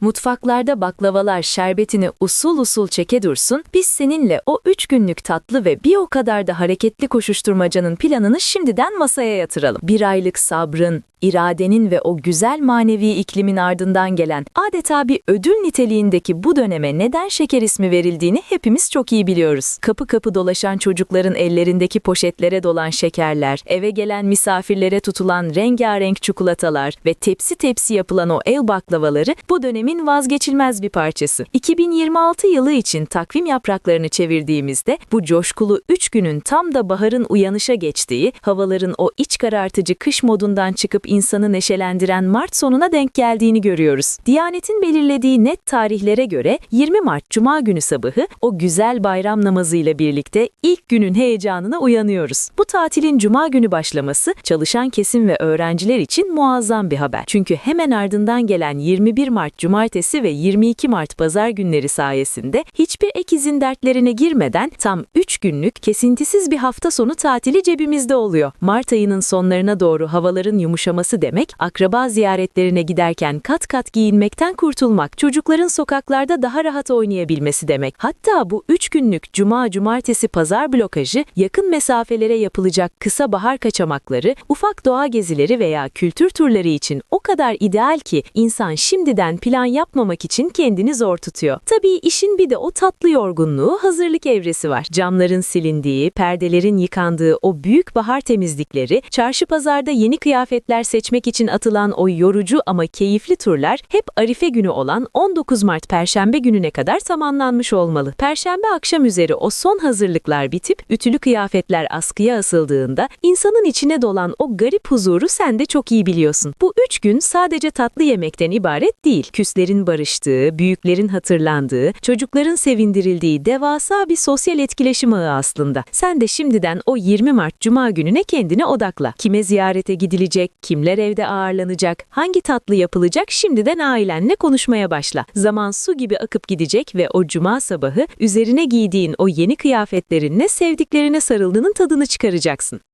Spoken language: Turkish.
Mutfaklarda baklavalar şerbetini usul usul çeke dursun, biz seninle o üç günlük tatlı ve bir o kadar da hareketli koşuşturmacanın planını şimdiden masaya yatıralım. Bir aylık sabrın, iradenin ve o güzel manevi iklimin ardından gelen adeta bir ödül niteliğindeki bu döneme neden şeker ismi verildiğini hepimiz çok iyi biliyoruz. Kapı kapı dolaşan çocukların ellerindeki poşetlere dolan şekerler, eve gelen misafirlere tutulan rengarenk çikolatalar ve tepsi tepsi yapılan o el baklavaları bu dönemin vazgeçilmez bir parçası. 2026 yılı için takvim yapraklarını çevirdiğimizde bu coşkulu 3 günün tam da baharın uyanışa geçtiği, havaların o iç karartıcı kış modundan çıkıp insanı neşelendiren Mart sonuna denk geldiğini görüyoruz. Diyanet'in belirlediği net tarihlere göre 20 Mart Cuma günü sabahı o güzel bayram namazıyla birlikte ilk günün heyecanına uyanıyoruz. Bu tatilin Cuma günü başlaması çalışan kesim ve öğrenciler için muazzam bir haber. Çünkü hemen ardından gelen 21 Mart Cumartesi ve 22 Mart Pazar günleri sayesinde hiçbir ek izin dertlerine girmeden tam 3 günlük kesintisiz bir hafta sonu tatili cebimizde oluyor. Mart ayının sonlarına doğru havaların yumuşaması demek, akraba ziyaretlerine giderken kat kat giyinmekten kurtulmak, çocukların sokaklarda daha rahat oynayabilmesi demek. Hatta bu 3 günlük cuma, cumartesi, pazar blokajı yakın mesafelere yapılacak kısa bahar kaçamakları, ufak doğa gezileri veya kültür turları için o kadar ideal ki insan şimdiden plan yapmamak için kendini zor tutuyor. Tabii işin bir de o tatlı yorgunluğu, hazırlık evresi var. Camların silindiği, perdelerin yıkandığı o büyük bahar temizlikleri, çarşı pazarda yeni kıyafetler seçmek için atılan o yorucu ama keyifli turlar hep Arife günü olan 19 Mart Perşembe gününe kadar tamamlanmış olmalı. Perşembe akşam üzeri o son hazırlıklar bitip ütülü kıyafetler askıya asıldığında insanın içine dolan o garip huzuru sen de çok iyi biliyorsun. Bu üç gün sadece tatlı yemekten ibaret değil. Küslerin barıştığı, büyüklerin hatırlandığı, çocukların sevindirildiği devasa bir sosyal etkileşim ağı aslında. Sen de şimdiden o 20 Mart Cuma gününe kendine odakla. Kime ziyarete gidilecek, kimler evde ağırlanacak, hangi tatlı yapılacak şimdiden ailenle konuşmaya başla. Zaman su gibi akıp gidecek ve o cuma sabahı üzerine giydiğin o yeni kıyafetlerinle sevdiklerine sarıldığının tadını çıkaracaksın.